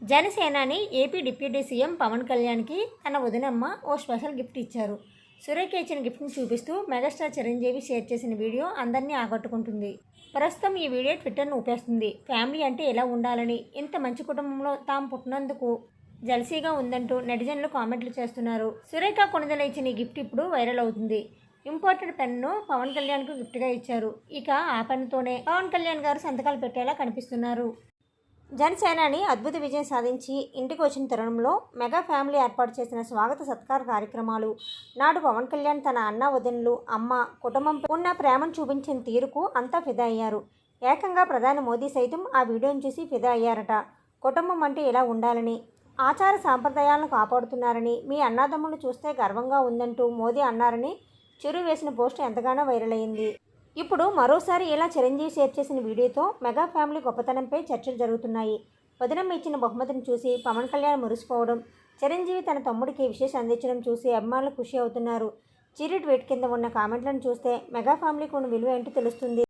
జనసేనాని AP deputy CM Pawan కళ్యాణ్కి తన వదినమ్మ ఓ స్పెషల్ గిఫ్ట్ ఇచ్చారు. సురేఖ ఇచ్చిన గిఫ్ట్ని చూపిస్తూ మెగాస్టార్ చిరంజీవి షేర్ చేసిన వీడియో అందరినీ ఆకట్టుకుంటుంది. ప్రస్తుతం ఈ వీడియో ట్విట్టర్ను ఊపేస్తుంది. ఫ్యామిలీ అంటే ఎలా ఉండాలని ఇంత మంచి కుటుంబంలో తాము పుట్టినందుకు జలసీగా ఉందంటూ నెటిజన్లు కామెంట్లు చేస్తున్నారు. సురేఖ కొనుదల ఇచ్చిన ఈ గిఫ్ట్ ఇప్పుడు వైరల్ అవుతుంది. ఇంపార్టెంట్ పెన్ను పవన్ కళ్యాణ్కు గిఫ్ట్గా ఇచ్చారు. ఇక ఆ పెన్నుతోనే పవన్ కళ్యాణ్ గారు సంతకాలు పెట్టేలా కనిపిస్తున్నారు. జనసేనాని అద్భుత విజయం సాధించి ఇంటికి వచ్చిన తరుణంలో మెగా ఫ్యామిలీ ఏర్పాటు చేసిన స్వాగత సత్కార కార్యక్రమాలు. నాడు పవన్ కళ్యాణ్ తన అన్న వదినలు అమ్మ కుటుంబంపై ఉన్న ప్రేమను చూపించిన తీరుకు అంతా ఫిదా అయ్యారు. ఏకంగా ప్రధాని మోదీ సైతం ఆ వీడియోను చూసి ఫిదా అయ్యారట. కుటుంబం అంటే ఇలా ఉండాలని ఆచార సాంప్రదాయాలను కాపాడుతున్నారని మీ అన్నాదమ్ములు చూస్తే గర్వంగా ఉందంటూ మోదీ అన్నారని చిరు వేసిన పోస్ట్ ఎంతగానో వైరల్ అయింది. ఇప్పుడు మరోసారి ఇలా చిరంజీవి షేర్ చేసిన వీడియోతో మెగా ఫ్యామిలీ గొప్పతనంపై చర్చలు జరుగుతున్నాయి. వదినమ్మ ఇచ్చిన బహుమతిని చూసి పవన్ కళ్యాణ్ మురిసిపోవడం చిరంజీవి తన తమ్ముడికి విశేష అందించడం చూసి అభిమానులు ఖుషి అవుతున్నారు. చిరు ట్వీట్ కింద ఉన్న కామెంట్లను చూస్తే మెగా ఫ్యామిలీకి ఉన్న విలువ ఏంటో తెలుస్తుంది.